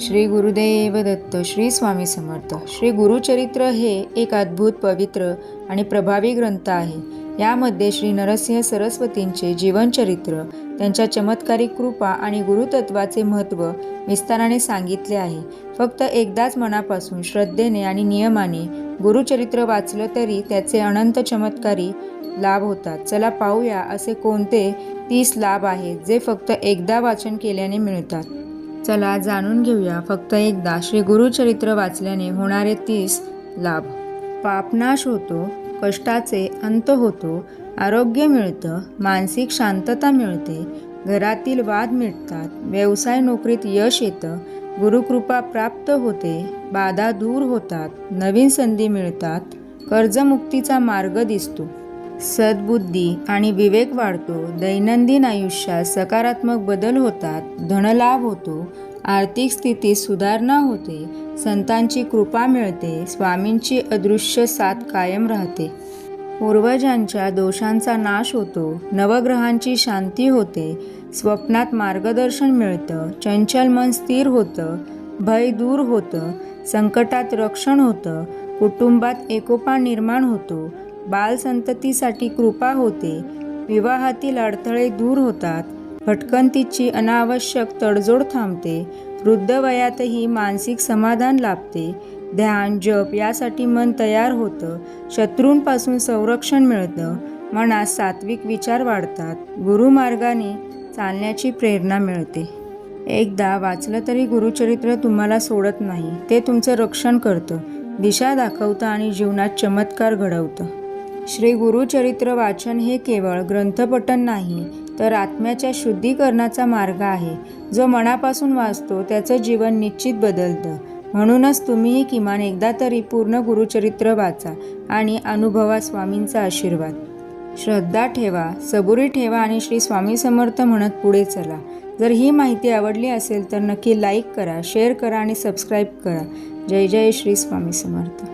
श्री गुरुदेव दत्त श्री स्वामी समर्थ. श्री गुरुचरित्र हे एक अद्भुत पवित्र आणि प्रभावी ग्रंथ आहे. यामध्ये श्री नरसिंह सरस्वतींचे जीवनचरित्र त्यांच्या चमत्कारी कृपा आणि गुरुतत्वाचे महत्त्व विस्ताराने सांगितले आहे. फक्त एकदाच मनापासून श्रद्धेने आणि नियमाने गुरुचरित्र वाचलं तरी त्याचे अनंत चमत्कारी लाभ होतात. चला पाहूया असे कोणते तीस लाभ आहेत जे फक्त एकदा वाचन केल्याने मिळतात. चला जाणून घेऊया फक्त एकदा श्री गुरुचरित्र वाचल्याने होणारे तीस लाभ. पापनाश होतो कष्टाचे अंत होतो आरोग्य मिळतं मानसिक शांतता मिळते घरातील वाद मिटतात व्यवसाय नोकरीत यश येतं गुरुकृपा प्राप्त होते बाधा दूर होतात नवीन संधी मिळतात कर्जमुक्तीचा मार्ग दिसतो. सद्बुद्धी आणि विवेक वाढतो दैनंदिन आयुष्यात सकारात्मक बदल होतात धनलाभ होतो आर्थिक स्थितीत सुधारणा होते संतांची कृपा मिळते स्वामींची अदृश्य साथ कायम राहते. पूर्वजांच्या दोषांचा नाश होतो नवग्रहांची शांती होते स्वप्नात मार्गदर्शन मिळतं चंचल मन स्थिर होतं भय दूर होतं संकटात रक्षण होतं कुटुंबात एकोपा निर्माण होतो बालसंततीसाठी कृपा होते. विवाहातील अडथळे दूर होतात. भटकंतीची अनावश्यक तडजोड थांबते. वृद्ध वयातही मानसिक समाधान लाभते. ध्यान जप यासाठी मन तयार होतं. शत्रूंपासून संरक्षण मिळतं. मनात सात्विक विचार वाढतात. गुरुमार्गाने चालण्याची प्रेरणा मिळते. एकदा वाचलं तरी गुरुचरित्र तुम्हाला सोडत नाही. ते तुमचं रक्षण करतं. दिशा दाखवतं आणि जीवनात चमत्कार घडवतं. श्री गुरुचरित्र वाचन हे केवळ ग्रंथपठन नाही तर आत्म्याच्या शुद्धीकरणाचा मार्ग आहे. जो मनापासून वाचतो त्याचं जीवन निश्चित बदलतं. म्हणूनच तुम्हीही किमान एकदा तरी पूर्ण गुरुचरित्र वाचा आणि अनुभवा स्वामींचा आशीर्वाद. श्रद्धा ठेवा सबुरी ठेवा आणि श्री स्वामी समर्थ म्हणत पुढे चला. जर ही माहिती आवडली असेल तर नक्की लाईक करा शेअर करा आणि सबस्क्राईब करा. जय जय श्री स्वामी समर्थ.